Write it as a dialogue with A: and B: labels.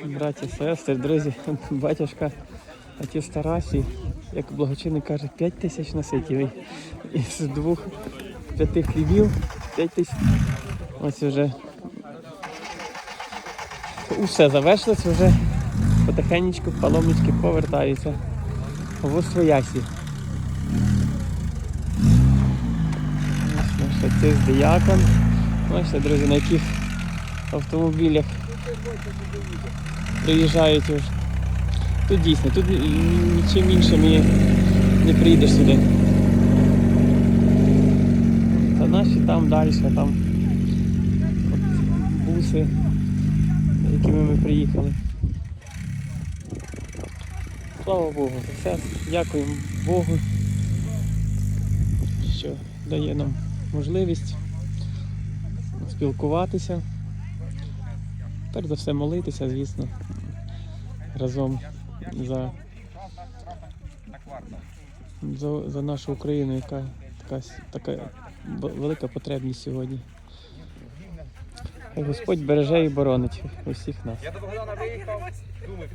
A: Браті, сестри, друзі, батюшка, отець Тарасій, як благочинний каже, 5 тисяч наситів. Із двох п'яти хлібів 5 тисяч. Ось вже усе завершилось, вже потихенечку паломнички повертаються в своясі. Ось наш отець диякон. Бачите, друзі, на яких автомобілях приїжджають вже. Тут дійсно, тут нічим іншим не приїдеш сюди. Та наші там далі, там от буси, якими ми приїхали. Слава Богу за все. Дякуємо Богу, що дає нам можливість спілкуватися. Перш за все молитися, звісно, разом за, за, за нашу Україну, яка така, така велика потребність сьогодні. Господь береже і боронить усіх нас.
B: Я до Богдана виїхав, думаю,